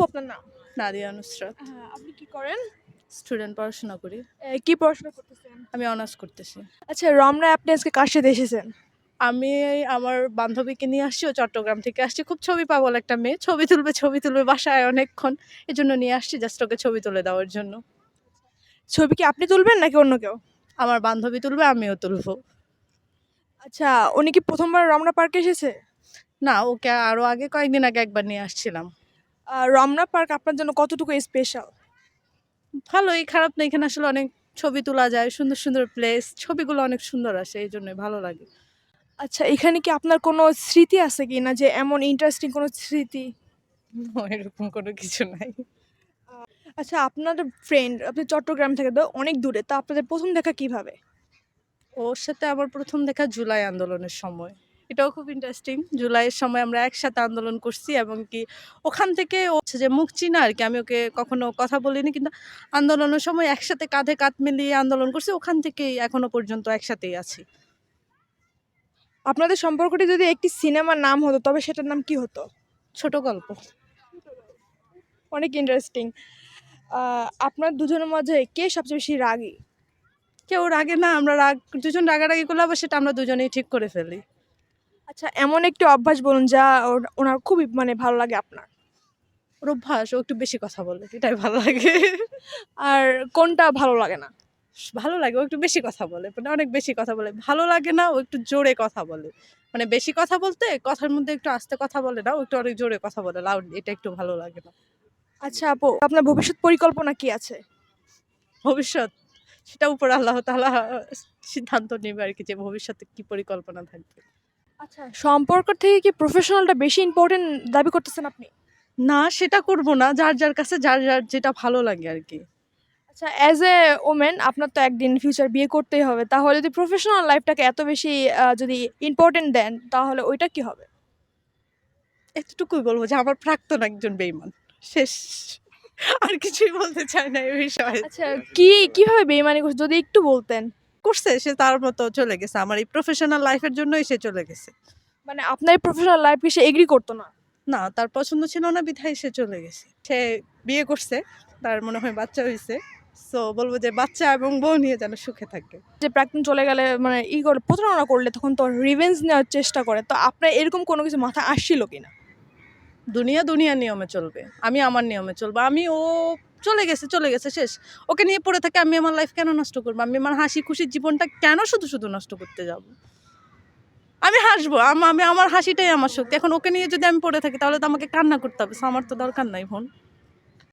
আপু আপনার নাম? নাদিয়া নুসরাত। হ্যাঁ আপনি কি করেন? স্টুডেন্ট পড়াশোনা করি। কি পড়াশোনা করতেছেন? আমি অনার্স করতেছি। আচ্ছা রমনা আপনি আজকে কার সাথে এসেছেন? আমি আমার বান্ধবীকে নিয়ে আসছি ও চট্টগ্রাম থেকে আসছি। খুব ছবি পাগল একটা মেয়ে। ছবি তুলবে ছবি তুলবে বাসায় অনেকক্ষণ। এই জন্য নিয়ে আসছি জাস্ট ওকে ছবি তুলে দেওয়ার জন্য। ছবি কি আপনি তুলবেন নাকি অন্য কেউ? আমার বান্ধবী তুলবে আমিও তুলবো। আচ্ছা উনি কি প্রথমবার রমনা পার্কে এসেছে? না ওকে আরও আগে কয়েকদিন আগে একবার নিয়ে আসছিলাম। রমনা পার্ক আপনার জন্য কতটুকু স্পেশাল ভালোই খারাপ না এখানে আসলে অনেক ছবি তোলা যায় সুন্দর সুন্দর প্লেস ছবিগুলো অনেক সুন্দর আসে এই জন্যই ভালো লাগে। আচ্ছা এখানে কি আপনার কোনো স্মৃতি আছে কি না যে এমন ইন্টারেস্টিং কোনো স্মৃতি? এরকম কোনো কিছু নাই। আচ্ছা আপনার ফ্রেন্ড আপনি চট্টগ্রাম থেকে তো অনেক দূরে তা আপনাদের প্রথম দেখা কীভাবে? ওর সাথে আবার প্রথম দেখা জুলাই আন্দোলনের সময়। এটাও খুব ইন্টারেস্টিং জুলাইয়ের সময় আমরা একসাথে আন্দোলন করছি এবং কি ওখান থেকে ও হচ্ছে যে মুখ চিনা আর কি আমি ওকে কখনো কথা বলিনি কিন্তু আন্দোলনের সময় একসাথে কাঁধে কাঁধ মিলিয়ে আন্দোলন করছি ওখান থেকেই এখনও পর্যন্ত একসাথেই আছি। আপনাদের সম্পর্কটি যদি একটি সিনেমার নাম হতো তবে সেটার নাম কি হতো? ছোট গল্প। অনেক ইন্টারেস্টিং আপনার দুজনের মাঝে কে সবচেয়ে বেশি রাগী? কেউ রাগে না আমরা রাগ দুজন রাগারাগি করলে আবার সেটা আমরা দুজনেই ঠিক করে ফেলি। আচ্ছা এমন একটি অভ্যাস বলুন যা ওর- ওনার খুবই মানে ভালো লাগে আপনার। ওর অভ্যাস ও একটু বেশি কথা বলে এটাই ভালো লাগে। আর কোনটা ভালো লাগে না? ভালো লাগে ও একটু বেশি কথা বলে মানে অনেক বেশি কথা বলে। ভালো লাগে না ও একটু জোরে কথা বলে। মানে বেশি কথা বলতে কথার মধ্যে একটু আস্তে কথা বলে না ও একটু অনেক জোরে কথা বলে লাউড এটা একটু ভালো লাগে না। আচ্ছা আপু আপনার ভবিষ্যৎ পরিকল্পনা কি আছে? ভবিষ্যৎ? সেটা উপর আল্লাহ তাআলা সিদ্ধান্ত নেবে আর কি যে ভবিষ্যতে কি পরিকল্পনা থাকবে। আচ্ছা সম্পর্ক থেকে কি প্রফেশনালটা বেশি ইম্পর্টেন্ট দাবি করতেছেন আপনি? না সেটা করব না। যার যার কাছে যার যার যেটা ভালো লাগে আর কি। আচ্ছা অ্যাজ এ ওমেন আপনার তো একদিন ফিউচার বিয়ে করতেই হবে। তাহলে যদি প্রফেশনাল লাইফটাকে এত বেশি যদি ইম্পর্টেন্ট দেন তাহলে ওইটা কি হবে? এতটুকুই বলব যে আমার প্রাক্তন একজন বেইমান। শেষ। আর কিছুই বলতে চাই না এই বিষয়ে। আচ্ছা কি কীভাবে বেইমানি করছে? যদি একটু বলতেন। করছে সে তার মতো চলে গেছে। আমার এই প্রফেশনাল লাইফের জন্যই সে চলে গেছে। মানে আপনার প্রফেশনাল লাইফকে সে এগ্রি করতো না? না তার পছন্দ ছিল না বিধায় সে চলে গেছে। সে বিয়ে করছে তার মনে হয় বাচ্চা হয়েছে সো বলব যে বাচ্চা এবং বউ নিয়ে যেন সুখে থাকে। যে প্রাক্তন চলে গেলে মানে ই করে প্রতারণা করলে তখন তো রিভেঞ্জ নেওয়ার চেষ্টা করে। তো আপনার এরকম কোনো কিছু মাথা আসছিল কিনা? দুনিয়া দুনিয়ার নিয়মে চলবে। আমি আমার নিয়মে চলবো। আমি ও চলে গেছে চলে গেছে, শেষ। ওকে নিয়ে পড়ে থাকে আমি আমার লাইফ কেন নষ্ট করব? আমি আমার হাসি খুশির জীবনটা কেন শুধু শুধু নষ্ট করতে যাব? আমি হাসবো আমি, আমার হাসিটাই আমার শক্তি। এখন ওকে নিয়ে যদি আমি পড়ে থাকি, তাহলে তো আমাকে কান্না করতে হবে। আমার তো দরকার নাই, বোন।